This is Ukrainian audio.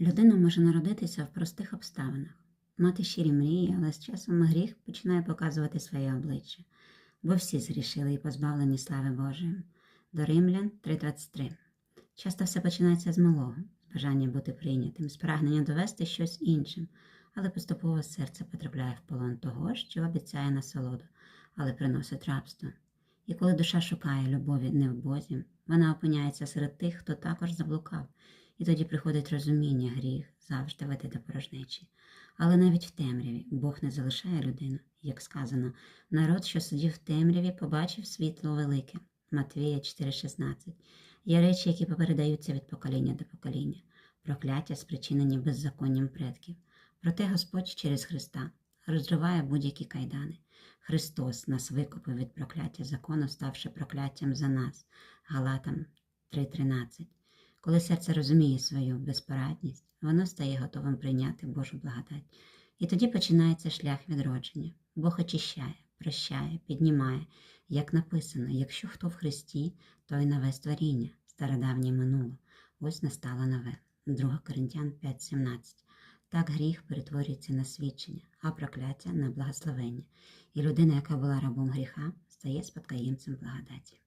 Людина може народитися в простих обставинах, мати щирі мрії, але з часом гріх починає показувати своє обличчя, бо всі згрішили і позбавлені слави Божої. До Римлян 3.23. Часто все починається з малого, з бажання бути прийнятим, з прагнення довести щось іншим, але поступово серце потрапляє в полон того, що обіцяє насолоду, але приносить рабство. І коли душа шукає любові не в Бозі, вона опиняється серед тих, хто також заблукав, і тоді приходить розуміння, гріх завжди веде до порожнечі. Але навіть в темряві Бог не залишає людину, як сказано, народ, що сидів в темряві, побачив світло велике. Матвія 4,16. Є речі, які попередаються від покоління до покоління, прокляття, спричинені беззаконням предків. Проте Господь через Христа розриває будь-які кайдани. Христос нас викупив від прокляття закону, ставши прокляттям за нас. Галатам 3.13. Коли серце розуміє свою безпорадність, воно стає готовим прийняти Божу благодать. І тоді починається шлях відродження. Бог очищає, прощає, піднімає, як написано, якщо хто в Христі, то й нове створіння, стародавнє минуло. Ось настало нове. 2 Коринтян 5.17. Так гріх перетворюється на свідчення, а прокляття на благословення. І людина, яка була рабом гріха, стає спадкоємцем благодаті.